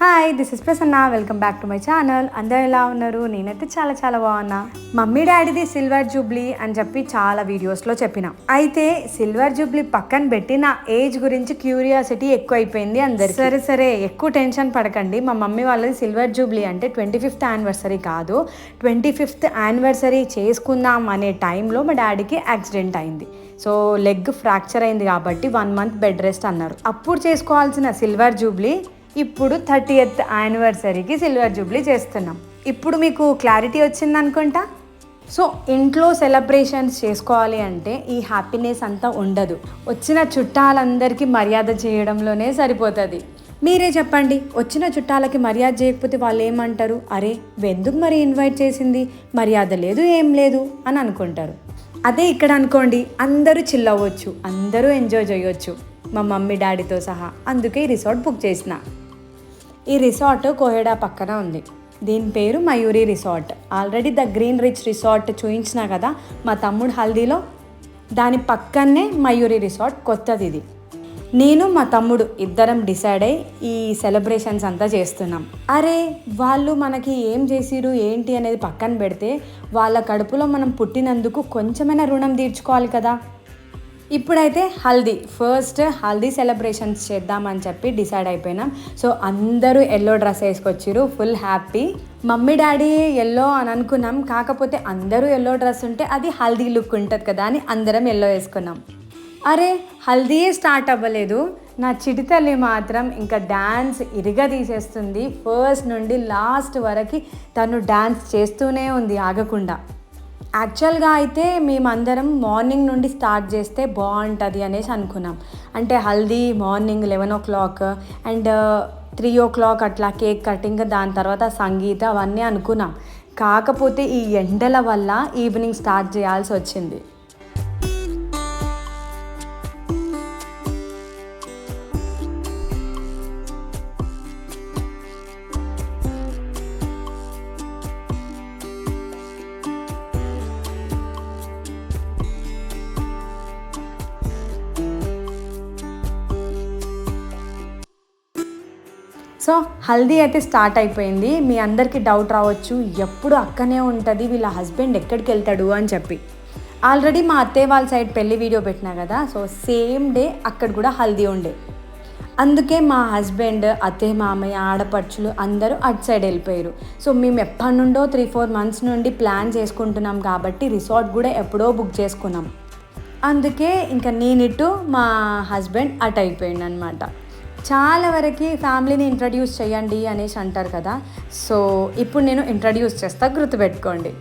Hi this is Prasanna welcome back to my channel అందరు ఎలా ఉన్నారు? నేనైతే చాలా చాలా బాగున్నా. మమ్మీ డాడీది సిల్వర్ జూబ్లీ అని చెప్పి చాలా వీడియోస్లో చెప్పిన. అయితే సిల్వర్ జూబ్లీ పక్కన పెట్టి నా ఏజ్ గురించి క్యూరియాసిటీ ఎక్కువ అయిపోయింది అందరు సరే సరే. ఎక్కువ టెన్షన్ పడకండి. మా మమ్మీ వాళ్ళది సిల్వర్ జూబ్లీ అంటే ట్వంటీ ఫిఫ్త్ యానివర్సరీ కాదు. ట్వంటీ ఫిఫ్త్ యానివర్సరీ చేసుకుందాం అనే టైంలో మా డాడీకి యాక్సిడెంట్ అయింది. సో లెగ్ ఫ్రాక్చర్ అయింది కాబట్టి వన్ మంత్ బెడ్ రెస్ట్ అన్నారు. అప్పుడు చేసుకోవాల్సిన సిల్వర్ జూబ్లీ ఇప్పుడు థర్టీ ఎయిత్ యానివర్సరీకి సిల్వర్ జూబ్లీ చేస్తున్నాం. ఇప్పుడు మీకు క్లారిటీ వచ్చింది అనుకుంటా సో ఇంట్లో సెలబ్రేషన్స్ చేసుకోవాలి అంటే ఈ హ్యాపీనెస్ అంతా ఉండదు. వచ్చిన చుట్టాలందరికీ మర్యాద చేయడంలోనే సరిపోతుంది. మీరే చెప్పండి వచ్చిన చుట్టాలకి మర్యాద చేయకపోతే వాళ్ళు ఏమంటారు? అరే ఎందుకు మరి ఇన్వైట్ చేసింది? మర్యాద లేదు ఏం లేదు అని అనుకుంటారు. అదే ఇక్కడ అనుకోండి అందరూ చిల్ అవ్వచ్చు అందరూ ఎంజాయ్ చేయొచ్చు. మా మమ్మీ డాడీతో సహా. అందుకే ఈ రిసార్ట్ బుక్ చేసిన. ఈ రిసార్ట్ కోహెడా పక్కన ఉంది. దీని పేరు Mayuri resort. Already the green rich resort చూయించిన కదా మా తమ్ముడు హల్దీలో. దాని పక్కనే మయూరి రిసార్ట్ కొత్తది ఇది. నేను మా తమ్ముడు ఇద్దరం డిసైడ్ అయ్యి ఈ సెలబ్రేషన్స్ అంతా చేస్తున్నాం. అరే వాళ్ళు మనకి ఏం చేసిరు ఏంటి అనేది పక్కన పెడితే వాళ్ళ కడుపులో మనం పుట్టినందుకు కొంచెమైనా రుణం తీర్చుకోవాలి కదా. ఇప్పుడైతే హల్దీ ఫస్ట్ హల్దీ సెలబ్రేషన్స్ చేద్దామని చెప్పి డిసైడ్ అయిపోయినాం. సో అందరూ yellow dress వేసుకొచ్చారు full happy. Mummy daddy yellow అని అనుకున్నాం. కాకపోతే అందరూ ఎల్లో డ్రెస్ ఉంటే అది హల్దీ లుక్ ఉంటుంది కదా అని అందరం ఎల్లో వేసుకున్నాం. అరే హల్దీయే స్టార్ట్ అవ్వలేదు. నా చిటితల్లి మాత్రం ఇంకా డ్యాన్స్ ఇరగదీసేస్తుంది ఫస్ట్ నుండి లాస్ట్ వరకు తను డ్యాన్స్ చేస్తూనే ఉంది ఆగకుండా. యాక్చువల్గా అయితే మేమందరం మార్నింగ్ నుండి స్టార్ట్ చేస్తే బాగుంటుంది అనేసి అనుకున్నాం. అంటే haldi morning eleven o'clock and uh, three o'clock అట్లా కేక్ కటింగ్ దాని తర్వాత సంగీత అవన్నీ అనుకున్నాం. కాకపోతే ఈ ఎండల వల్ల ఈవినింగ్ స్టార్ట్ చేయాల్సి వచ్చింది. సో హల్దీ అయితే స్టార్ట్ అయిపోయింది. మీ అందరికీ డౌట్ రావచ్చు ఎప్పుడు అక్కనే ఉంటుంది వీళ్ళ హస్బెండ్ ఎక్కడికి వెళ్తాడు అని చెప్పి. ఆల్రెడీ మా అత్తయ్య వాళ్ళ సైడ్ పెళ్ళి వీడియో పెట్టినా కదా సో సేమ్ డే అక్కడ కూడా హల్దీ ఉండే. అందుకే మా హస్బెండ్ అత్తయ్య మామయ్య ఆడపడుచులు అందరూ అటు సైడ్ వెళ్ళిపోయారు. సో మేము ఎప్పటి నుండో త్రీ ఫోర్ మంత్స్ నుండి ప్లాన్ చేసుకుంటున్నాం కాబట్టి రిసార్ట్ కూడా ఎప్పుడో బుక్ చేసుకున్నాం. అందుకే ఇంకా నేను ఇటు మా హస్బెండ్ అటు అయిపోయిండు అనమాట చాలా వరకు ఫ్యామిలీని ఇంట్రడ్యూస్ చేయండి అనేసి అంటారు కదా. సో ఇప్పుడు నేను ఇంట్రడ్యూస్ చేస్తా గుర్తుపెట్టుకోండి.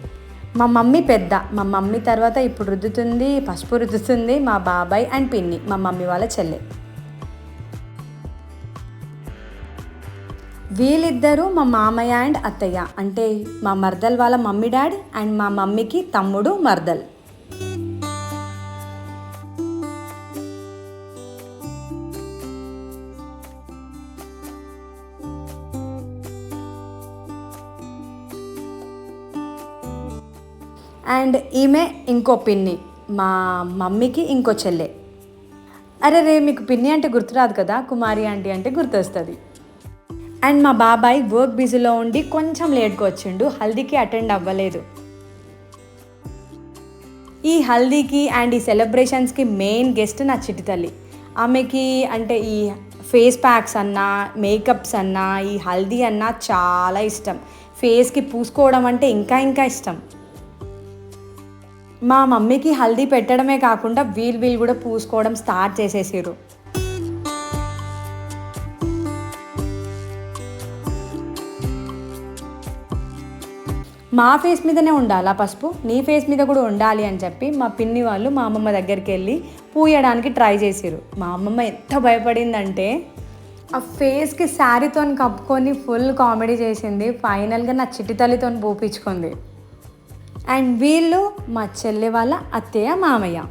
మా మమ్మీ పెద్ద. మా మమ్మీ తర్వాత ఇప్పుడు రుద్దుతుంది పసుపు రుద్దుతుంది మా బాబాయ్ అండ్ పిన్ని మా మమ్మీ వాళ్ళ చెల్లె. వీళ్ళిద్దరూ మా మామయ్య అండ్ అత్తయ్య. అంటే మా మర్దల్ వాళ్ళ మమ్మీ డాడీ అండ్ మా మమ్మీకి తమ్ముడు మర్దల్. అండ్ ఈమె ఇంకో పిన్ని. మా మమ్మీకి ఇంకో చెల్లె. అరే రే మీకు పిన్ని అంటే గుర్తురాదు కదా? కుమారి ఆంటీ అంటే గుర్తొస్తుంది. అండ్ మా బాబాయ్ వర్క్ బిజీలో ఉండి కొంచెం లేట్గా వచ్చిండు. హల్దీకి అటెండ్ అవ్వలేదు. ఈ హల్దీకి అండ్ ఈ సెలబ్రేషన్స్కి మెయిన్ గెస్ట్ నా చిట్టి తల్లి. ఆమెకి అంటే ఈ ఫేస్ ప్యాక్స్ అన్నా మేకప్స్ అన్నా ఈ హల్దీ అన్నా చాలా ఇష్టం. ఫేస్కి పూసుకోవడం అంటే ఇంకా ఇంకా ఇష్టం. మా మమ్మీకి హల్దీ పెట్టడమే కాకుండా వీల్ వీల్ కూడా పూసుకోవడం స్టార్ట్ చేసేసారు మా ఫేస్ మీదనే ఉండాలా పసుపు? నీ ఫేస్ మీద కూడా ఉండాలి అని చెప్పి మా పిన్ని వాళ్ళు మా అమ్మమ్మ దగ్గరికి వెళ్ళి పూయడానికి ట్రై చేసారు మా అమ్మమ్మ ఎంత భయపడిందంటే ఆ ఫేస్కి శారీతో కప్పుకొని ఫుల్ కామెడీ చేసింది. ఫైనల్గా నా చిట్టి తల్లితో పూపించుకుంది అండ్ వీళ్ళు మా చెల్లె వాళ్ళ అత్తయ్య మామయ్య.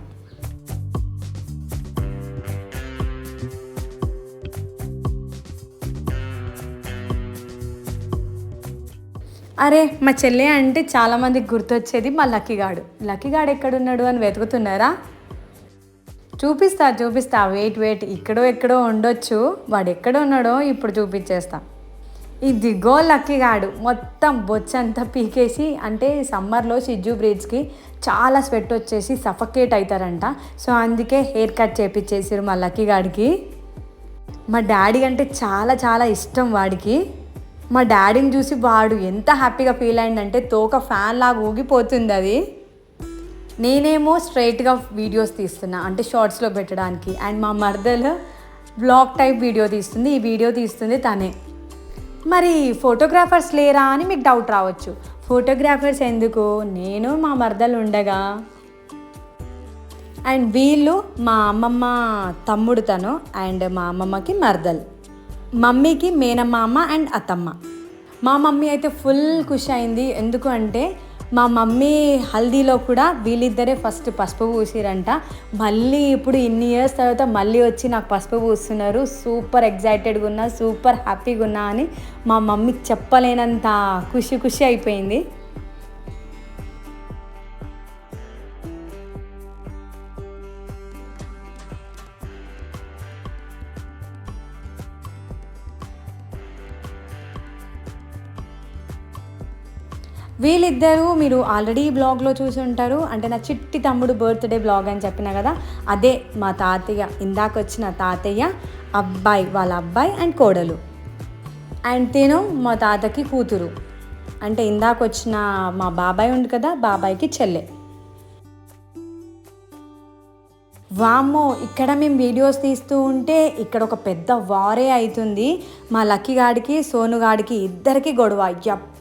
అరే మా చెల్లె అంటే చాలామందికి గుర్తొచ్చేది మా లక్కీగాడు. లక్కీగాడు ఎక్కడున్నాడు అని వెతుకుతున్నారా? చూపిస్తా చూపిస్తా. Wait wait. ఇక్కడో ఎక్కడో ఉండొచ్చు. వాడు ఎక్కడ ఉన్నాడో ఇప్పుడు చూపించేస్తా. ఇదిగో లక్కీగాడు మొత్తం బొచ్చంతా పీకేసి అంటే సమ్మర్లో సిజ్జు బ్రీడ్స్కి చాలా స్వెట్ వచ్చేసి సఫకేట్ అవుతారంట సో అందుకే హెయిర్ కట్ చేపించేసారు మా లక్కీగాడికి మా డాడీ అంటే చాలా చాలా ఇష్టం వాడికి. మా డాడీని చూసి వాడు ఎంత హ్యాపీగా ఫీల్ అయిందంటే తోక ఫ్యాన్ లాగా ఊగిపోతుంది అది. నేనేమో స్ట్రైట్గా వీడియోస్ తీస్తున్నా అంటే షార్ట్స్లో పెట్టడానికి. అండ్ మా మర్దలు బ్లాగ్ టైప్ వీడియో తీస్తుంది ఈ వీడియో తీస్తుంది తనే. మరి ఫోటోగ్రాఫర్స్ లేరా అని మీకు డౌట్ రావచ్చు. ఫోటోగ్రాఫర్స్ ఎందుకు? నేను మా మరదలు ఉండగా. అండ్ వీళ్ళు మా అమ్మమ్మ తమ్ముడు తను అండ్ మా అమ్మమ్మకి మరదలు. మమ్మీకి మేనమామ అండ్ అత్తమ్మ. మా మమ్మీ అయితే ఫుల్ ఖుషి అయింది. ఎందుకు అంటే మా మమ్మీ హల్దీలో కూడా వీళ్ళిద్దరే ఫస్ట్ పసుపు పూసిరంట. మళ్ళీ ఇప్పుడు ఇన్ని ఇయర్స్ తర్వాత మళ్ళీ వచ్చి నాకు పసుపు పూస్తున్నారు. సూపర్ ఎగ్జైటెడ్గా ఉన్నా సూపర్ హ్యాపీగా ఉన్నా అని మా మమ్మీకి చెప్పలేనంత ఖుషి ఖుషి అయిపోయింది. వీళ్ళిద్దరూ మీరు ఆల్రెడీ బ్లాగ్లో చూసి ఉంటారు. అంటే నా చిట్టి తమ్ముడు బర్త్డే బ్లాగ్ అని చెప్పిన కదా అదే మా తాతయ్య ఇందాక వచ్చిన తాతయ్య అబ్బాయి వాళ్ళ అబ్బాయి అండ్ కోడలు. అండ్ తిను మా తాతకి కూతురు. అంటే ఇందాక వచ్చిన మా బాబాయ్ ఉంది కదా బాబాయ్కి చెల్లె. వామ్మో ఇక్కడ మేము వీడియోస్ తీస్తూ ఉంటే ఇక్కడ ఒక పెద్ద వారే అవుతుంది మా లక్కీ గాడికి సోను గాడికి ఇద్దరికి గొడవ.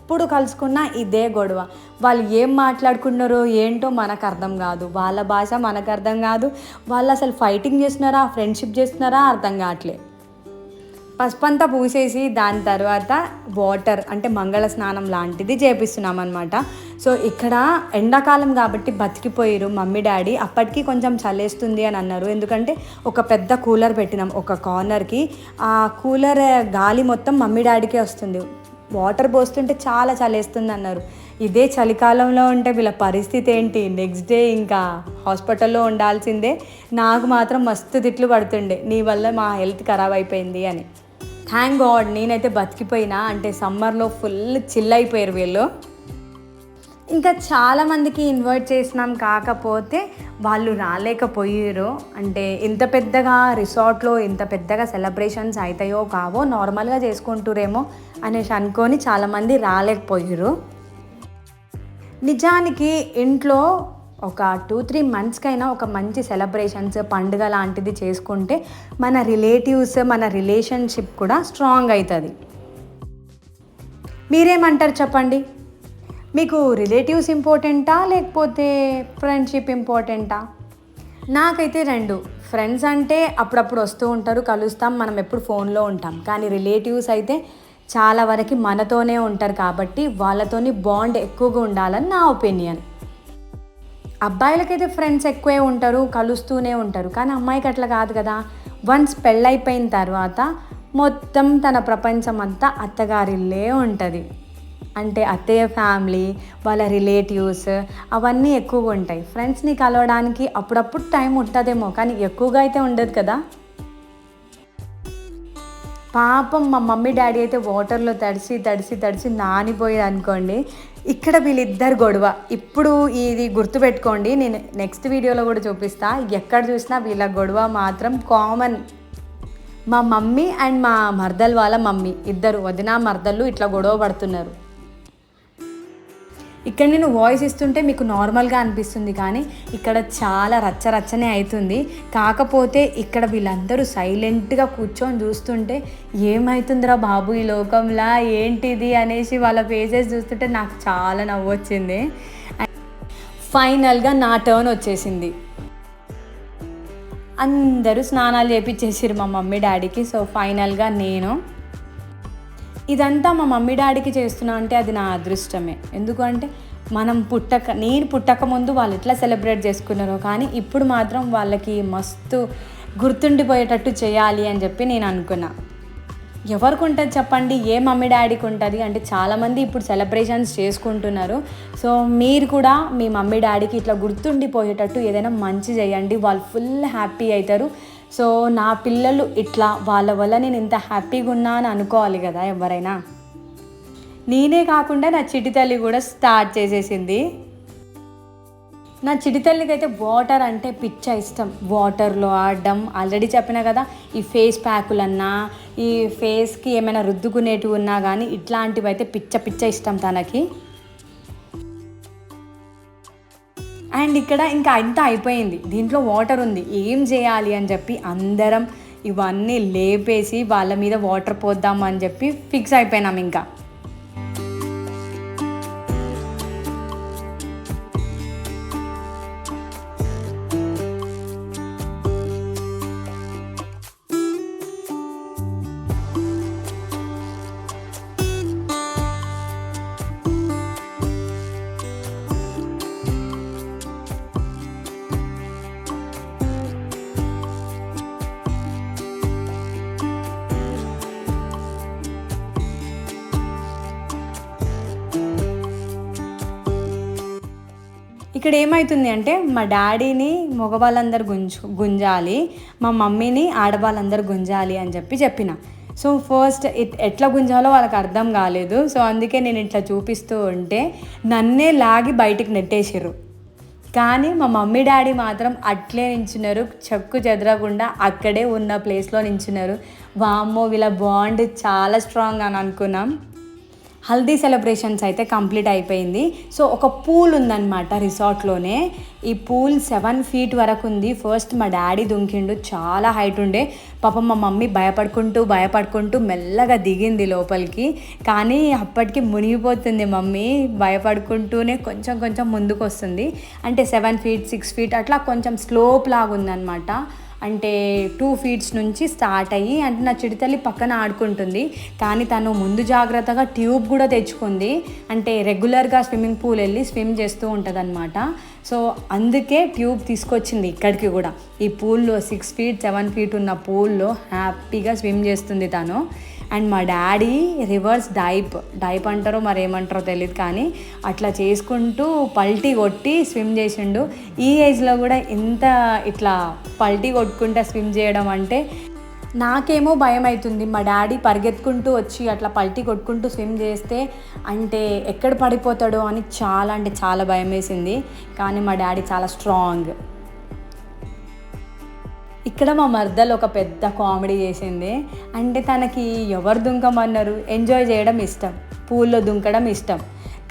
ఎప్పుడు కలుసుకున్నా ఇదే గొడవ. వాళ్ళు ఏం మాట్లాడుకున్నారో ఏంటో మనకు అర్థం కాదు. వాళ్ళ భాష మనకు అర్థం కాదు. వాళ్ళు అసలు ఫైటింగ్ చేస్తున్నారా? ఫ్రెండ్షిప్ చేస్తున్నారా? అర్థం కావట్లే పసుపంతా పూసేసి దాని తర్వాత వాటర్ అంటే మంగళ స్నానం లాంటిది చేపిస్తున్నాం అనమాట సో ఇక్కడ ఎండాకాలం కాబట్టి బతికిపోయారు మమ్మీ డాడీ. అప్పటికి కొంచెం చలేస్తుంది అని అన్నారు. ఎందుకంటే ఒక పెద్ద కూలర్ పెట్టినాం ఒక కార్నర్కి ఆ కూలర్ గాలి మొత్తం మమ్మీ డాడీకే వస్తుంది. వాటర్ పోస్తుంటే చాలా చలేస్తుంది అన్నారు ఇదే చలికాలంలో ఉంటే వీళ్ళ పరిస్థితి ఏంటి? నెక్స్ట్ డే ఇంకా హాస్పిటల్లో ఉండాల్సిందే. నాకు మాత్రం మస్తు తిట్లు పడుతుండే. నీ వల్ల మా హెల్త్ ఖరాబ్ అయిపోయింది అని. థ్యాంక్ గాడ్ నేనైతే బతికిపోయినా. అంటే సమ్మర్లో ఫుల్ చిల్ అయిపోయారు వీళ్ళు. ఇంకా చాలామందికి ఇన్వైట్ చేసినాం కాకపోతే వాళ్ళు రాలేకపోయారు అంటే ఇంత పెద్దగా రిసార్ట్లో ఇంత పెద్దగా సెలబ్రేషన్స్ అవుతాయో కావో నార్మల్గా చేసుకుంటురేమో అనేసి అనుకొని చాలామంది రాలేకపోయారు నిజానికి ఇంట్లో ఒక టూ త్రీ మంత్స్కైనా ఒక మంచి సెలబ్రేషన్స్ పండుగ లాంటిది చేసుకుంటే మన రిలేటివ్స్ మన రిలేషన్షిప్ కూడా స్ట్రాంగ్ అవుతుంది మీరేమంటారు చెప్పండి? మీకు రిలేటివ్స్ ఇంపార్టెంటా లేకపోతే ఫ్రెండ్షిప్ ఇంపార్టెంటా నాకైతే రెండు. ఫ్రెండ్స్ అంటే అప్పుడప్పుడు వస్తూ ఉంటారు కలుస్తాం మనం ఎప్పుడు ఫోన్లో ఉంటాం. కానీ రిలేటివ్స్ అయితే చాలా వరకు మనతోనే ఉంటారు కాబట్టి వాళ్ళతోని బాండ్ ఎక్కువగా ఉండాలని నా ఒపీనియన్ అబ్బాయిలకైతే ఫ్రెండ్స్ ఎక్కువే ఉంటారు కలుస్తూనే ఉంటారు. కానీ అమ్మాయికి అట్లా కాదు కదా. వన్స్ పెళ్ళైపోయిన తర్వాత మొత్తం తన ప్రపంచం అంతా అత్తగారిల్లే ఉంటుంది. అంటే అత్తయ్య ఫ్యామిలీ వాళ్ళ రిలేటివ్స్ అవన్నీ ఎక్కువగా ఉంటాయి. ఫ్రెండ్స్ని కలవడానికి అప్పుడప్పుడు టైం ఉంటుందేమో కానీ ఎక్కువగా అయితే ఉండదు కదా. పాపం మా మమ్మీ డాడీ అయితే వాటర్లో తడిసి తడిసి తడిసి నానిపోయి అనుకోండి. ఇక్కడ వీళ్ళిద్దరు గొడవ. ఇప్పుడు ఇది గుర్తుపెట్టుకోండి నేను నెక్స్ట్ వీడియోలో కూడా చూపిస్తా. ఎక్కడ చూసినా వీళ్ళ గొడవ మాత్రం కామన్ మా మమ్మీ అండ్ మా మర్దల్ వాళ్ళ మమ్మీ ఇద్దరు వదిన మర్దళ్ళు ఇట్లా గొడవ పడుతున్నారు. ఇక్కడ నేను వాయిస్ ఇస్తుంటే మీకు నార్మల్గా అనిపిస్తుంది కానీ ఇక్కడ చాలా రచ్చ రచ్చనే అవుతుంది. కాకపోతే ఇక్కడ వీళ్ళందరూ సైలెంట్గా కూర్చొని చూస్తుంటే ఏమవుతుందిరా బాబు ఈ లోకంలా? ఏంటిది అనేసి వాళ్ళ ఫేసెస్ చూస్తుంటే నాకు చాలా నవ్వు వచ్చింది. ఫైనల్గా నా టర్న్ వచ్చేసింది. అందరూ స్నానాలు చేపించేసారు మా మమ్మీ డాడీకి. సో ఫైనల్గా నేను ఇదంతా మా మమ్మీ డాడీకి చేస్తున్నా అంటే అది నా అదృష్టమే. ఎందుకంటే మనం పుట్టక నేను పుట్టక ముందు వాళ్ళు ఎట్లా సెలబ్రేట్ చేసుకున్నారో కానీ ఇప్పుడు మాత్రం వాళ్ళకి మస్తు గుర్తుండిపోయేటట్టు చేయాలి అని చెప్పి నేను అనుకున్నా. ఎవరికి ఉంటుంది చెప్పండి ఏ మమ్మీ డాడీకి ఉంటుంది అంటే చాలామంది ఇప్పుడు సెలబ్రేషన్స్ చేసుకుంటున్నారు. సో మీరు కూడా మీ మమ్మీ డాడీకి ఇట్లా గుర్తుండిపోయేటట్టు ఏదైనా మంచి చేయండి వాళ్ళు ఫుల్ హ్యాపీ అవుతారు. సో నా పిల్లలు ఇట్లా వాళ్ళ వల్ల నేను ఇంత హ్యాపీగా ఉన్నా అని అనుకోవాలి కదా ఎవరైనా. నేనే కాకుండా నా చిటి తల్లి కూడా స్టార్ట్ చేసేసింది. నా చిటి తల్లికి అయితే వాటర్ అంటే పిచ్చ ఇష్టం. వాటర్లో ఆడడం ఆల్రెడీ చెప్పిన కదా ఈ ఫేస్ ప్యాకులన్నా ఈ ఫేస్కి ఏమైనా రుద్దుకునేటివి ఉన్నా కానీ ఇట్లాంటివి అయితే పిచ్చ పిచ్చ ఇష్టం తనకి. అండ్ ఇక్కడ ఇంకా అంతా అయిపోయింది. దీంట్లో వాటర్ ఉంది. ఏం చేయాలి అని చెప్పి అందరం ఇవన్నీ లేపేసి వాళ్ళ మీద వాటర్ పోద్దాం అని చెప్పి ఫిక్స్ అయిపోయినాం ఇంకా. ఇక్కడ ఏమవుతుంది అంటే మా డాడీని మగవాళ్ళందరూ గుంజు గుంజాలి మా మమ్మీని ఆడవాళ్ళందరూ గుంజాలి అని చెప్పి చెప్పిన. సో ఫస్ట్ ఇట్ ఎట్లా గుంజాలో వాళ్ళకి అర్థం కాలేదు. సో అందుకే నేను ఇట్లా చూపిస్తూ ఉంటే నన్నే లాగి బయటికి నెట్టేసిర్రు. కానీ మా మమ్మీ డాడీ మాత్రం అట్లే నించున్నారు. చెక్కు చెదరకుండా అక్కడే ఉన్న ప్లేస్లో నించున్నారు. వామ్మో వీళ్ళ బాండ్ చాలా స్ట్రాంగ్ అని అనుకున్నాం. హల్దీ సెలబ్రేషన్స్ అయితే కంప్లీట్ అయిపోయింది. సో ఒక పూల్ ఉందన్నమాట రిసార్ట్లోనే. ఈ పూల్ సెవెన్ ఫీట్ వరకు ఉంది. ఫస్ట్ మా డాడీ దుంకిండు. చాలా హైట్ ఉండే. పాపం మా మమ్మీ భయపడుకుంటూ భయపడుకుంటూ మెల్లగా దిగింది లోపలికి. కానీ అప్పటికి మునిగిపోతుంది మమ్మీ. భయపడుకుంటూనే కొంచెం కొంచెం ముందుకు వస్తుంది అంటే సెవెన్ ఫీట్ సిక్స్ ఫీట్ అట్లా కొంచెం స్లోప్ లాగా ఉందన్నమాట అంటే టూ ఫీట్స్ నుంచి స్టార్ట్ అయ్యి అంటే నా చిడితల్లి పక్కన ఆడుకుంటుంది. కానీ తను ముందు జాగ్రత్తగా ట్యూబ్ కూడా తెచ్చుకుంది. అంటే రెగ్యులర్గా స్విమ్మింగ్ పూల్ వెళ్ళి స్విమ్ చేస్తూ ఉంటుందన్నమాట. సో అందుకే ట్యూబ్ తీసుకొచ్చింది ఇక్కడికి కూడా. ఈ పూల్లో సిక్స్ ఫీట్ సెవెన్ ఫీట్ ఉన్న పూల్లో హ్యాపీగా స్విమ్ చేస్తుంది తను. అండ్ మా డాడీ రివర్స్ డైప్ డైప్ అంటారో మరి ఏమంటారో తెలియదు కానీ అట్లా చేసుకుంటూ పల్టీ కొట్టి స్విమ్ చేసిండు. ఈ ఏజ్లో కూడా ఇంత ఇట్లా పల్టీ కొట్టుకుంటా స్విమ్ చేయడం అంటే నాకేమో భయం అవుతుంది మా డాడీ పరిగెత్తుకుంటూ వచ్చి అట్లా పల్టీ కొట్టుకుంటూ స్విమ్ చేస్తే అంటే ఎక్కడ పడిపోతాడో అని చాలా అంటే చాలా భయం వేసింది కానీ మా డాడీ చాలా స్ట్రాంగ్. ఇక్కడ మా మర్దలు ఒక పెద్ద కామెడీ చేసింది. అంటే తనకి ఎవరు దుంకమన్నారు? ఎంజాయ్ చేయడం ఇష్టం. పూల్లో దుంకడం ఇష్టం.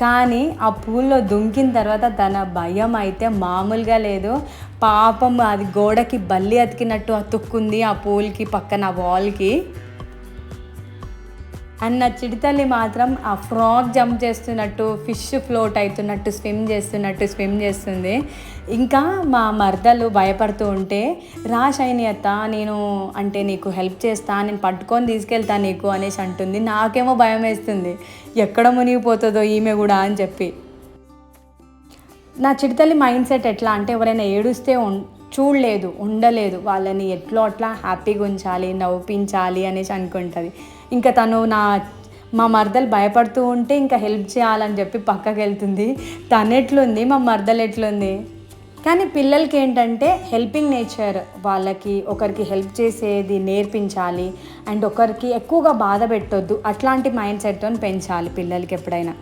కానీ ఆ పూల్లో దుంకిన తర్వాత తన భయం అయితే మామూలుగా లేదు. పాపం అది గోడకి బల్లి అతికినట్టు అతుక్కుంది ఆ పూల్కి పక్కన వాల్కి అండ్ నా చిడితల్లి మాత్రం ఆ ఫ్రాక్ జంప్ చేస్తున్నట్టు ఫిష్ ఫ్లోట్ అవుతున్నట్టు స్విమ్ చేస్తున్నట్టు స్విమ్ చేస్తుంది. ఇంకా మా మర్దలు భయపడుతూ ఉంటే రా అత్త నేను అంటే నీకు హెల్ప్ చేస్తా నేను పట్టుకొని తీసుకెళ్తా నీకు అనేసి అంటుంది. నాకేమో భయం వేస్తుంది. ఎక్కడ మునిగిపోతుందో ఈమె కూడా అని చెప్పి. నా చిడితల్లి మైండ్ సెట్ ఎట్లా అంటే ఎవరైనా ఏడుస్తే చూడలేదు ఉండలేదు. వాళ్ళని ఎట్లో అట్లా హ్యాపీగా ఉంచాలి నవ్వించాలి అనేసి అనుకుంటుంది. ఇంకా తను నా మా మరదలు భయపడుతూ ఉంటే ఇంకా హెల్ప్ చేయాలని చెప్పి పక్కకి వెళ్తుంది. తను ఎట్లుంది మా మరదలు ఎట్లుంది? కానీ పిల్లలకి ఏంటంటే హెల్పింగ్ నేచర్. వాళ్ళకి ఒకరికి హెల్ప్ చేసేది నేర్పించాలి. అండ్ ఒకరికి ఎక్కువగా బాధ పెట్టొద్దు. అట్లాంటి మైండ్ సెట్తో పెంచాలి పిల్లలకి ఎప్పుడైనా.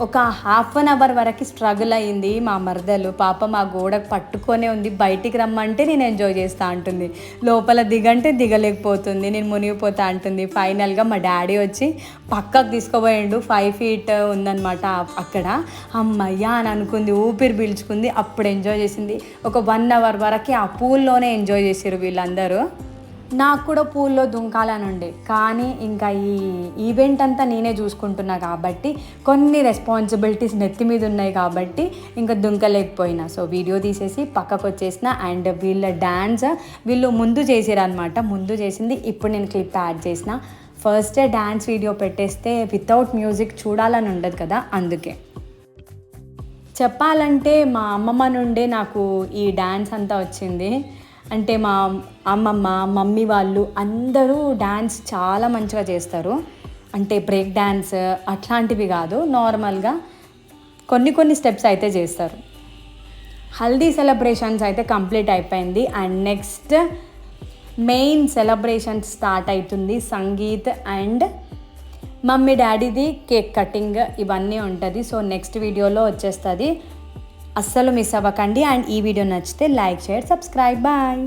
ఒక హాఫ్ అన్ అవర్ వరకు స్ట్రగుల్ అయింది మా మరదలు. పాప మా గోడకు పట్టుకొనే ఉంది. బయటికి రమ్మంటే నేను ఎంజాయ్ చేస్తా అంటుంది. లోపల దిగంటే దిగలేకపోతుంది. నేను మునిగిపోతా అంటుంది. ఫైనల్గా మా డాడీ వచ్చి పక్కకు తీసుకుపోయిండు. ఫైవ్ ఫీట్ ఉందన్నమాట అక్కడ. అమ్మయ్యా అని అనుకుంది. ఊపిరి పీల్చుకుంది. అప్పుడు ఎంజాయ్ చేసింది. ఒక వన్ అవర్ వరకు ఆ పూల్లోనే ఎంజాయ్ చేసారు వీళ్ళందరూ. నాకు కూడా పూల్లో దుంకాలని ఉండే కానీ ఇంకా ఈ ఈవెంట్ అంతా నేనే చూసుకుంటున్నా కాబట్టి కొన్ని రెస్పాన్సిబిలిటీస్ నెత్తి మీద ఉన్నాయి కాబట్టి ఇంకా దుంకలేకపోయినా. సో వీడియో తీసేసి పక్కకు వచ్చేసిన అండ్ వీళ్ళ డ్యాన్స్ వీళ్ళు ముందు చేసారనమాట ముందు చేసింది ఇప్పుడు నేను క్లిప్ యాడ్ చేసిన. ఫస్ట్ డ్యాన్స్ వీడియో పెట్టేస్తే వితౌట్ మ్యూజిక్ చూడాలని ఉండదు కదా అందుకే. చెప్పాలంటే మా అమ్మమ్మ నుండే నాకు ఈ డ్యాన్స్ అంతా వచ్చింది. అంటే మా అమ్మమ్మ మమ్మీ వాళ్ళు అందరూ డ్యాన్స్ చాలా మంచిగా చేస్తారు. అంటే బ్రేక్ డ్యాన్స్ అట్లాంటివి కాదు నార్మల్గా కొన్ని కొన్ని స్టెప్స్ అయితే చేస్తారు. హల్దీ సెలబ్రేషన్స్ అయితే కంప్లీట్ అయిపోయింది. And next main celebration start అవుతుంది సంగీత్ అండ్ మమ్మీ డాడీది కేక్ కటింగ్ ఇవన్నీ ఉంటుంది. సో నెక్స్ట్ వీడియోలో వచ్చేస్తుంది. అస్సలు మిస్ అవ్వకండి. అండ్ ఈ వీడియో నచ్చితే లైక్ షేర్ సబ్స్క్రైబ్. బాయ్.